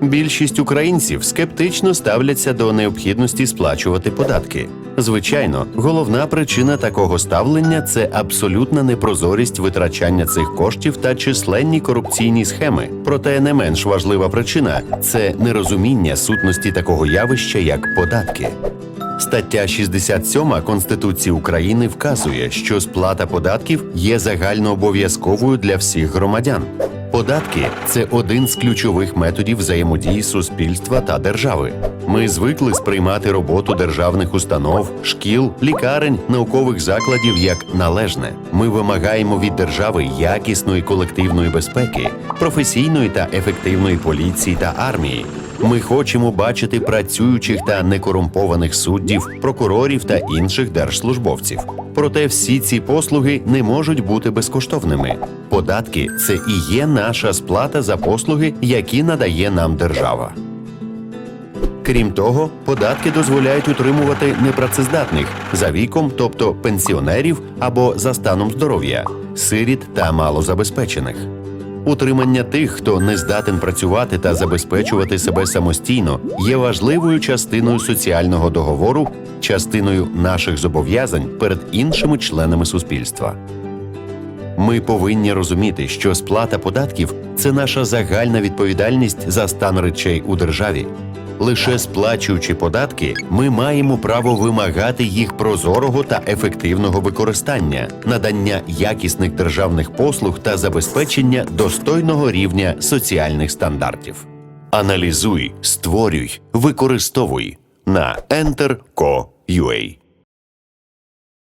Більшість українців скептично ставляться до необхідності сплачувати податки. Звичайно, головна причина такого ставлення це абсолютна непрозорість витрачання цих коштів та численні корупційні схеми. Проте не менш важлива причина це нерозуміння сутності такого явища, як податки. Стаття 67 Конституції України вказує, що сплата податків є загальнообов'язковою для всіх громадян. Податки це один з ключових методів взаємодії суспільства та держави. Ми звикли сприймати роботу державних установ, шкіл, лікарень, наукових закладів як належне. Ми вимагаємо від держави якісної колективної безпеки, професійної та ефективної поліції та армії. Ми хочемо бачити працюючих та некорумпованих суддів, прокурорів та інших держслужбовців. Проте всі ці послуги не можуть бути безкоштовними. Податки це і є наша сплата за послуги, які надає нам держава. Крім того, податки дозволяють утримувати непрацездатних за віком, тобто пенсіонерів або за станом здоров'я, сиріт та малозабезпечених. Утримання тих, хто не здатен працювати та забезпечувати себе самостійно, є важливою частиною соціального договору, частиною наших зобов'язань перед іншими членами суспільства. Ми повинні розуміти, що сплата податків це наша загальна відповідальність за стан речей у державі. Лише сплачуючи податки, ми маємо право вимагати їх прозорого та ефективного використання, надання якісних державних послуг та забезпечення достойного рівня соціальних стандартів. Аналізуй, створюй, використовуй на Enter.co.ua